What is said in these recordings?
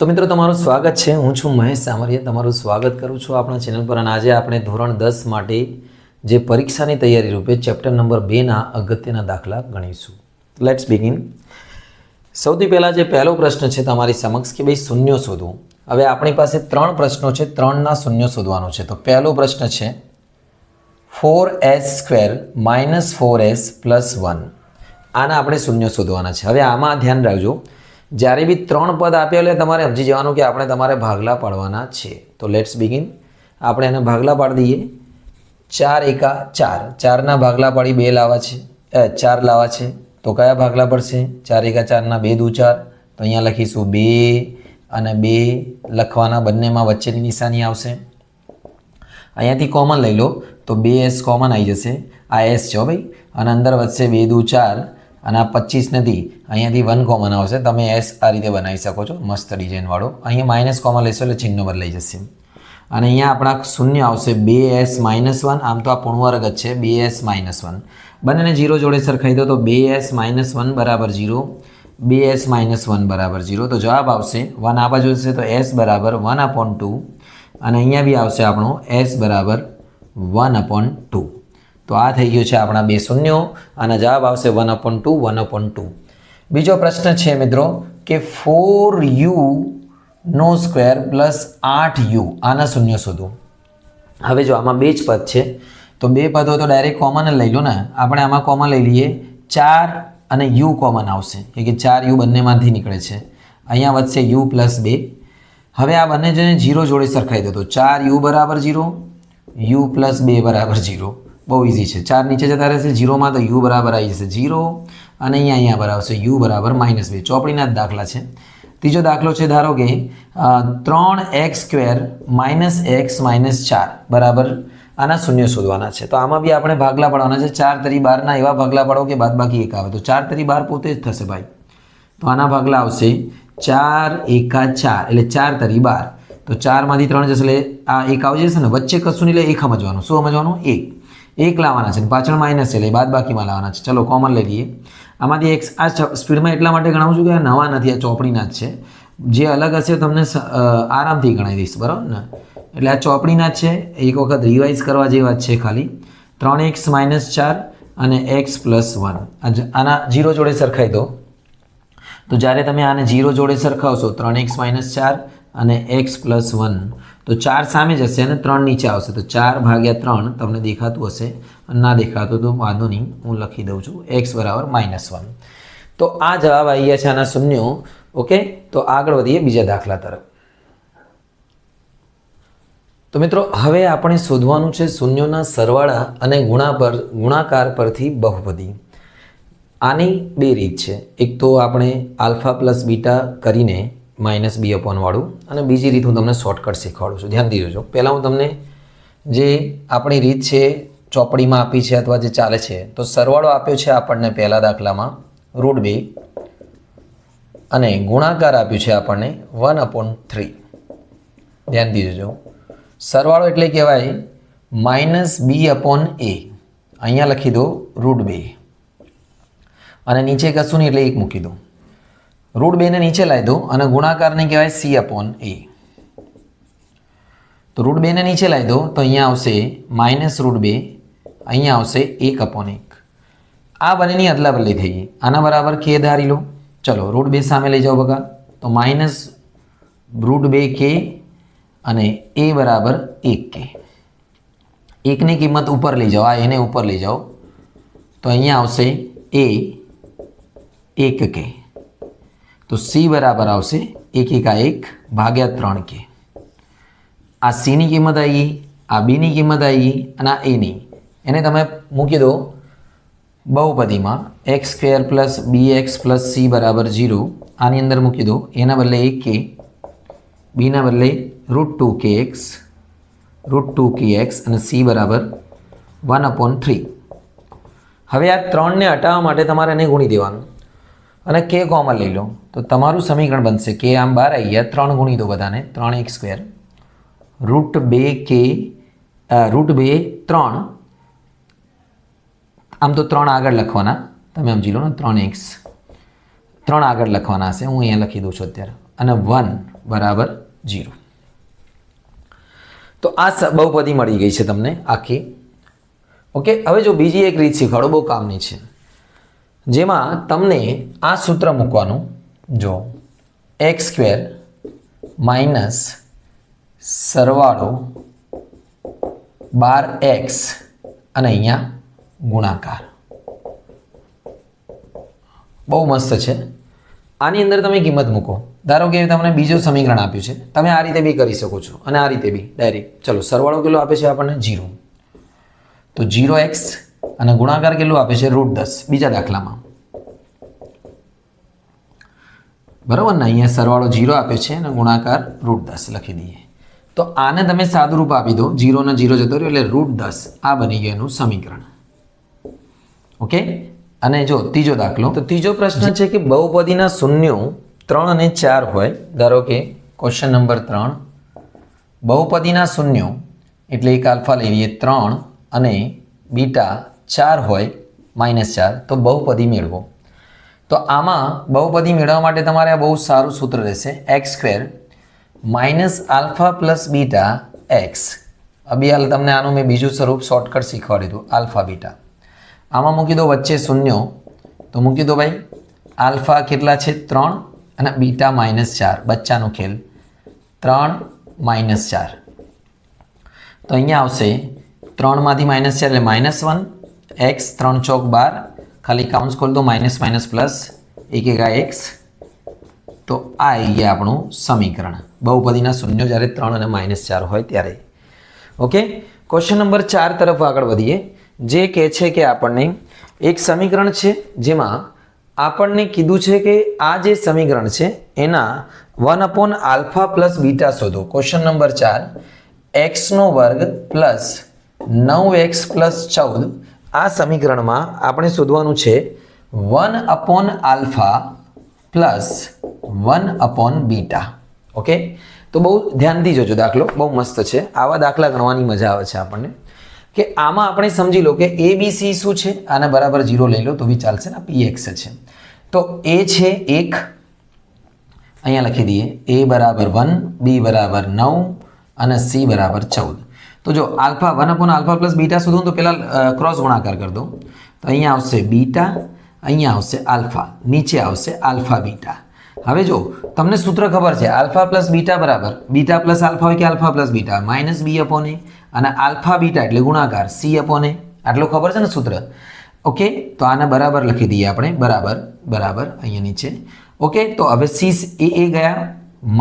તો મિત્રો, તમારું સ્વાગત છે. હું છું મહેશ સામરિયા. તમારું સ્વાગત કરું છું આપણા ચેનલ પર. અને આજે આપણે ધોરણ દસ માટે જે પરીક્ષાની તૈયારી રૂપે ચેપ્ટર નંબર બેના અગત્યના દાખલા ગણીશું. લેટ્સ બિગિન સૌથી પહેલાં જે પહેલો પ્રશ્ન છે તમારી સમક્ષ કે ભાઈ શૂન્યો શોધવું. હવે આપણી પાસે ત્રણ પ્રશ્નો છે. ત્રણના શૂન્યો શોધવાનો છે. તો પહેલો પ્રશ્ન છે four s square minus four s plus one આના આપણે શૂન્ય શોધવાના છે. હવે આમાં ધ્યાન રાખજો. જ્યારે બી ત્રણ પદ આપ્યા એટલે તમારે સમજી જવાનું કે આપણે તમારે ભાગલા પાડવાના છે. તો લેટ્સ બિગિન આપણે એને ભાગલા પાડી દઈએ. ચાર એકા ચાર. ચારના ભાગલા પાડી બે લાવા છે. ચાર લાવા છે. તો કયા ભાગલા પડશે? ચાર એકા ચારના બે દુ ચાર. તો અહીંયા લખીશું બે અને બે લખવાના બંનેમાં વચ્ચેની નિશાની આવશે. અહીંયાથી કોમન લઈ લો. તો બે એસ કોમન આવી જશે. આ એસ છો ભાઈ. અને અંદર વધશે બે દુ ચાર. અને આ પચીસ નથી અહીંયાથી વન કોમન આવશે. તમે એસ આ રીતે બનાવી શકો છો. મસ્ત ડિઝાઇનવાળો અહીંયા માઇનસ કોમન લેશો એટલે ચિહ્ન બદલાઈ જશે. અને અહીંયા આપણા શૂન્ય આવશે. બે એસ માઇનસ વન આમ તો આ પૂર્ણવર્ગ જ છે. બે એસ માઇનસ વન બંનેને જીરો જોડે સરખાઈ દો તો બે એસ માઇનસ વન બરાબર જીરો બે એસ માઇનસ વન બરાબર જીરો તો જવાબ આવશે. વન આ બાજુ હશે તો એસ બરાબર વન અપોન ટુ અને અહીંયા બી આવશે આપણો એસ બરાબર વન અપોન ટુ તો આ થઈ ગયું છે આપણા બે શૂન્યો. આના જવાબ આવશે one upon two, one upon two. બીજો પ્રશ્ન છે મિત્રો કે ફોર યુ નો સ્ક્વેર પ્લસ આઠ યુ, આના શૂન્ય શોધો. હવે જો આમાં બે જ પદ છે, તો બે પદો તો ડાયરેક્ટ કોમન જ લઈ લો ને. આપણે આમાં કોમન લઈ લઈએ, ચાર અને યુ કોમન આવશે. કે કે ચાર યુ બંનેમાંથી નીકળે છે. અહીંયા વધશે યુ પ્લસ બે. હવે આ બંને જણે જીરો જોડે સરખાઈ દો તો ચાર યુ બરાબર જીરો યુ પ્લસ બે બરાબર જીરો બહુ ઇઝી છે. ચાર નીચે જતા રહેશે જીરોમાં તો યુ બરાબર આવી જશે. જીરો અને અહીંયા અહીંયા બરાબર છે યુ બરાબર માઇનસ બે. ચોપડીના જ દાખલા છે. ત્રીજો દાખલો છે, ધારો કે ત્રણ x square minus x minus ચાર. બરાબર? આના શૂન્ય શોધવાના છે. તો આમાં બી આપણે ભાગલા પાડવાના છે. ચાર તરી બારના એવા ભાગલા પાડો કે બાદ બાકી એક આવે. તો ચાર તરી બાર પોતે જ થશે ભાઈ. તો આના ભાગલા આવશે ચાર એકા ચાર, એટલે ચાર તરી બાર. તો ચારમાંથી ત્રણ જશે, એટલે આ એક આવી જશે ને. વચ્ચે કશું નહીં, એટલે એક સમજવાનું. શું સમજવાનું? એક. એક લાવવાના છે પાછળ માઇનસ છે એટલે બાદ બાકીમાં લાવવાના છે. ચલો કોમન લઈ લઈએ. આમાંથી એક આ સ્પીડમાં એટલા માટે ગણાવું છું કે આ નવા નથી, આ ચોપડીના જ છે. જે અલગ હશે તમને આરામથી ગણાવી દઈશ, બરાબર ને? એટલે આ ચોપડીના જ છે. એક વખત રિવાઇઝ કરવા જેવા જ છે ખાલી. ત્રણ એક્સ માઇનસ ચાર અને એક્સ પ્લસ વન આના જીરો જોડે સરખાઈ દો. તો જ્યારે તમે આને જીરો જોડે સરખાવશો, ત્રણ એક્સ માઇનસ ચાર અને એક્સ પ્લસ વન તો ચાર સામે જશે અને ત્રણ નીચે આવશે. તો ચાર ભાગ્યા ત્રણ તમને દેખાતું હશે. ના દેખાતું તો વાંધો નહીં, હું લખી દઉં છું. એક્સ બરાબર માઇનસ વન તો આ જવાબ આવી ગયા છે આના શૂન્યો. ઓકે તો આગળ વધીએ બીજા દાખલા તરફ. તો મિત્રો, હવે આપણે શોધવાનું છે શૂન્યોના સરવાળા અને ગુણા પર, ગુણાકાર પરથી બહુપદી. આની બે રીત છે. એક તો આપણે આલ્ફા પ્લસ બીટા કરીને માઇનસ બી અપોનવાળું અને બીજી રીત હું તમને શોર્ટકટ શીખવાડું છું. ધ્યાનથી જોજો. પહેલાં હું તમને જે આપણી રીત છે, ચોપડીમાં આપી છે અથવા જે ચાલે છે, તો સરવાળો આપ્યો છે આપણને પહેલા દાખલામાં રૂટ બે અને ગુણાકાર આપ્યું છે આપણને વન અપોન થ્રી ધ્યાનથી જોજો. સરવાળો એટલે કહેવાય માઇનસ બી અપોન એ અહીંયા લખી દો રૂટ બે. અને નીચે કશું નહીં એટલે એક મૂકી દો. રૂટ બેને નીચે લાવી દો અને ગુણાકારને કહેવાય સી અપોન એ તો રૂટ બેને નીચે લાવી દો તો અહીંયા આવશે માઇનસ રૂટ બે, અહીંયા આવશે એક અપોન એક. આ બંનેની અદલા બદલી થઈ ગઈ. આના બરાબર કે ધારી લો. ચલો, રૂટ બે સામે લઈ જાઓ બગા તો માઇનસ રૂટ બે કે અને એ બરાબર એક કે એકની કિંમત ઉપર લઈ જાઓ. આ એને ઉપર લઈ જાઓ. તો અહીંયા આવશે એ એક કે તો સી બરાબર આવશે એક એકા એક ભાગ્યા ત્રણ કે. આ સીની કિંમત આવી આ બીની કિંમત આવી અને આ એની એને તમે મૂકી દો બહુપદીમાં x square plus b x plus c બરાબર જીરો આની અંદર મૂકી દો. એના બદલે એક કે. બીના બદલે root two k x root two k x અને સી બરાબર વન અપોન થ્રી હવે આ ત્રણને હટાવવા માટે તમારે એને ગુણી દેવાનું. અને કે કોમન લઈ લો. તો તમારું સમીકરણ બનશે કે આમ બાર આવી ગયા ત્રણ ગુણી દો બધાને, ત્રણ એક સ્ક્વેર. રૂટ બે કે રૂટ બે, ત્રણ. આમ તો ત્રણ આગળ લખવાના. તમે સમજી લો ને, ત્રણ એક્સ. ત્રણ આગળ લખવાના હશે. હું અહીંયા લખી દઉં છું અત્યારે. અને વન બરાબર જીરો તો આ બહુપદી મળી ગઈ છે તમને આખી ઓકે? હવે જો બીજી એક રીત શીખવાડો, બહુ કામની છે. જેમાં તમને આ સૂત્ર મૂકવાનું. જો, એક્સ સ્ક્વેર માઇનસ સરવાળો બાર એક્સ અને અહીંયા ગુણાકાર. બહુ મસ્ત છે. આની અંદર તમે કિંમત મૂકો. ધારો કે તમને બીજું સમીકરણ આપ્યું છે. તમે આ રીતે બી કરી શકો છો અને આ રીતે બી. ડાયરેક્ટ ચલો, સરવાળો કેટલો આપે છે આપણને? જીરો તો જીરો એક્સ અને ગુણાકાર કેટલું આપે છે? રૂટ દસ. બીજા દાખલામાં. બરાબર ને? અહીંયા સરવાળો જીરો આપ્યો છે અને ગુણાકાર રૂટ દસ લખી દઈએ. તો આને તમે સાદુરૂપ આપી દો. જીરોને જીરો જતો રહ્યો એટલે રૂટ દસ. આ બની ગયું એનું સમીકરણ. ઓકે? અને જો ત્રીજો દાખલો. તો ત્રીજો પ્રશ્ન છે કે બહુપદીના શૂન્યો ત્રણ અને ચાર હોય. ધારો કે ક્વેશ્ચન નંબર ત્રણ. બહુપદીના શૂન્યો એટલે એક આલ્ફા લઈ લઈએ ત્રણ અને બીટા ચાર હોય, માઇનસ ચાર, તો બહુપદી મેળવો. તો આમાં બહુપદી મેળવવા માટે તમારે આ બહુ સારું સૂત્ર રહેશે, x square minus alpha plus beta x. અભી હાલ તમને આનું મેં બીજું સ્વરૂપ શોર્ટકટ શીખવાડી દીધું, આલ્ફા બીટા. આમાં મૂકી દો વચ્ચે શૂન્યો. તો મૂકી દો ભાઈ, આલ્ફા કેટલા છે? ત્રણ અને બીટા માઇનસ ચાર, બચ્ચાનો ખેલ. ત્રણ માઇનસ ચાર. તો અહીંયા આવશે ત્રણમાંથી માઇનસ ચાર એટલે માઇનસ વન એક્સ ત્રણ ચોક બાર, ખાલી કાઉન્સ ખોલ દો માઇનસ માઇનસ પ્લસ એક એક એક્સ તો આ આવી ગયા આપણું સમીકરણ. બહુપદીના શૂન્યો જ્યારે ત્રણ અને માઇનસ ચાર હોય ત્યારે. ઓકે ક્વેશ્ચન નંબર ચાર તરફ આગળ વધીએ. જે કહે છે કે આપણને એક સમીકરણ છે જેમાં આપણને કીધું છે કે આ જે સમીકરણ છે એના one upon alpha plus beta શોધો. ક્વેશ્ચન નંબર ચાર. એક્સનો વર્ગ પ્લસ નવ એક્સ પ્લસ ચૌદ આ સમીકરણમાં આપણે શોધવાનું છે one upon alpha plus one upon beta. Okay? તો બહુ ધ્યાનથી જોજો દાખલો. બહુ મસ્ત છે. આવા દાખલા ગણવાની મજા આવે છે આપણને. કે આમાં આપણે સમજી લો કે એ બી સી શું છે? આને બરાબર જીરો લઈ લો તો બી ચાલશે ને? પી એક્સ છે. તો એ છે એક. અહીંયા લખી દઈએ. એ બરાબર વન બી બરાબર નવ અને સી બરાબર ચૌદ. તો જો alpha one upon alpha plus beta શોધું તો પહેલાં ક્રોસ ગુણાકાર કરી દઉં. તો અહીંયા આવશે બીટા, અહીંયા આવશે આલ્ફા, નીચે આવશે આલ્ફા બીટા. હવે જો, તમને સૂત્ર ખબર છે, આલ્ફા પ્લસ બીટા બરાબર, બીટા પ્લસ આલ્ફા હોય કે alpha plus beta? Minus b અપોને અને આલ્ફા બીટા એટલે ગુણાકાર, સી અપોને. આટલું ખબર છે ને સૂત્ર? ઓકે, તો આને બરાબર લખી દઈએ આપણે, બરાબર બરાબર, અહીંયા નીચે. ઓકે, તો હવે સી એ એ ગયા,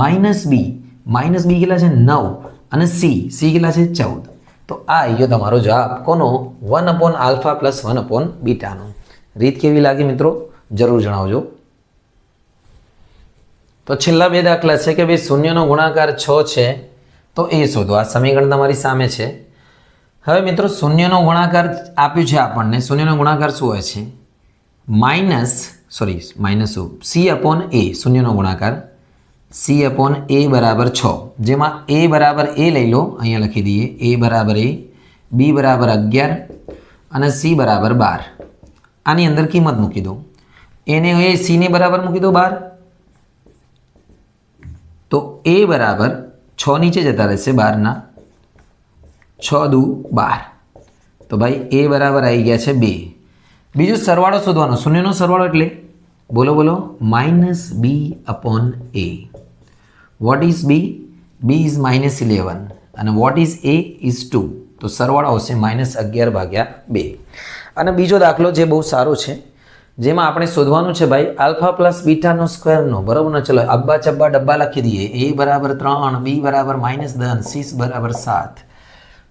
માઇનસ બી માઇનસ બી કેટલા છે? નવ. અને સી સી કેટલા છે? ચૌદ. તો આ આવી ગયો તમારો જવાબ. કોનો? One upon alpha plus one upon બીટાનો. રીત કેવી લાગી મિત્રો? જરૂર જણાવજો. તો છેલ્લા બે દાખલા છે કે ભાઈ શૂન્યનો ગુણાકાર છ છે, તો એ શોધો. આ સમીકરણ તમારી સામે છે. હવે મિત્રો, શૂન્યનો ગુણાકાર આપ્યું છે આપણને. શૂન્યનો ગુણાકાર શું હોય છે? માઇનસ, સોરી, માઇનસ શું? સી અપોન એ શૂન્યનો ગુણાકાર સી અપોન એ બરાબર છ. જેમાં એ બરાબર એ લઈ લો, અહીંયા લખી દઈએ. એ બરાબર એ બી બરાબર અગિયાર અને સી બરાબર બાર. આની અંદર કિંમત મૂકી દો. એને એ સીને બરાબર મૂકી દો બાર. તો એ બરાબર છ નીચે જતા રહેશે બારના. છ દુ બાર. તો ભાઈ એ બરાબર આવી ગયા છે બે. બીજું સરવાળો શોધવાનો. શૂન્યનો સરવાળો એટલે? બોલો બોલો. Minus b upon a what is b b is minus eleven અને what is a is two તો સરવાળો આવશે માઇનસ અગિયાર ભાગ્યા બે. અને બીજો દાખલો જે બહુ સારો છે, જેમાં આપણે શોધવાનું છે ભાઈ, આલ્ફા પ્લસ બીટાનો સ્ક્વેરનો, બરાબર ને? ચલો, અબ્બા ચબ્બા ડબ્બા લખી દઈએ. એ બરાબર ત્રણ બી બરાબર માઇનસ દસ સીસ બરાબર સાત.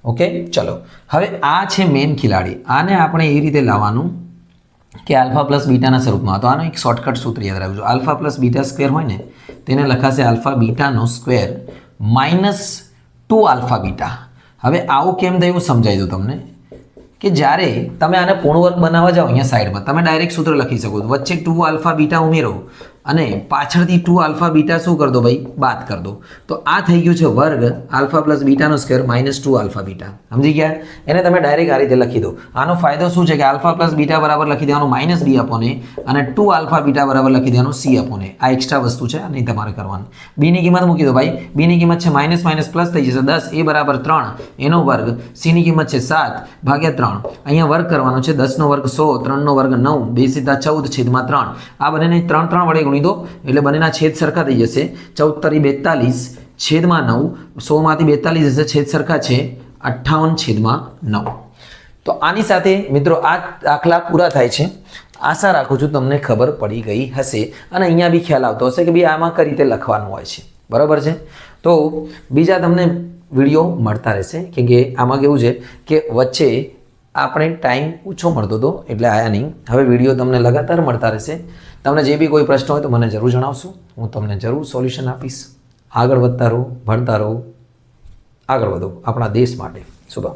ઓકે ચલો. હવે આ છે મેન ખિલાડી. આને આપણે એ રીતે લાવવાનું કે આલ્ફા પ્લસ બીટાના સ્વરૂપમાં. તો આનો એક શોર્ટકટ સૂત્ર યાદ રાખજો. આલ્ફા પ્લસ બીટા સ્ક્વેર હોય ને તેને લખાશે alpha બીટાનો square minus two alpha beta. હવે આવું કેમ થયું સમજાવી દઉં તમને? કે જ્યારે તમે આને પૂર્ણ વર્ગ બનાવવા જાઓ અહીંયા સાઈડમાં, તમે ડાયરેક્ટ સૂત્ર લખી શકો વચ્ચે ટુ આલ્ફા બીટા ઉમેરો. અને પાછળથી ટુ આલ્ફા બીટા શું કર ભાઈ? બાદ કર દો. તો આ થઈ ગયું છે વર્ગ alpha plus બીટાનો square minus two alpha beta. સમજી ગયા? એને તમે ડાયરેક્ટ આ રીતે લખી દો. આનો ફાયદો શું છે કે આલ્ફા પ્લસ બીટા બરાબર લખી દેવાનું માઇનસ બી આપોને અને ટુ આલ્ફા બીટા બરાબર લખી દેવાનું સી આપોને. આ એક્સ્ટ્રા વસ્તુ છે અને તમારે કરવાની. બીની કિંમત મૂકી દો ભાઈ. બીની કિંમત છે માઇનસ માઇનસ પ્લસ થઈ જશે દસ. એ બરાબર ત્રણ. એનો વર્ગ સીની કિંમત છે સાત ભાગ્યા ત્રણ. અહીંયા વર્ગ કરવાનો છે દસનો વર્ગ સો, ત્રણનો વર્ગ નવ, બે સીધા ચૌદ છેદમાં ત્રણ. આ બંનેને ત્રણ ત્રણ વડે ગુણી દો એટલે બંનેના છેદ સરખા થઈ જશે. ચૌદ તરી બેતાલીસ છેદમાં નવ. સોમાંથી બેતાલીસ હશે છેદ સરખા છે. અઠ્ઠાવન છેદમાં નવ. તો આની સાથે મિત્રો આ દાખલા પૂરા થાય છે. આશા રાખું છું તમને ખબર પડી ગઈ હશે. અને અહીંયા બી ખ્યાલ આવતો હશે કે ભાઈ આમાં કઈ રીતે લખવાનું હોય છે. બરાબર છે? તો બીજા તમને વીડિયો મળતા રહેશે. કેમ કે આમાં કેવું છે કે વચ્ચે આપણે ટાઈમ ઓછો મળતો હતો એટલે આયા નહીં. હવે વીડિયો તમને લગાતાર મળતા રહેશે. તમને જે બી કોઈ પ્રશ્ન હોય તો મને જરૂર જણાવશો. હું તમને જરૂર સોલ્યુશન આપીશ. આગળ વધતા રહો, ભણતા રહો. આગળ વધો. આપણા દેશ માટે. શુભમ.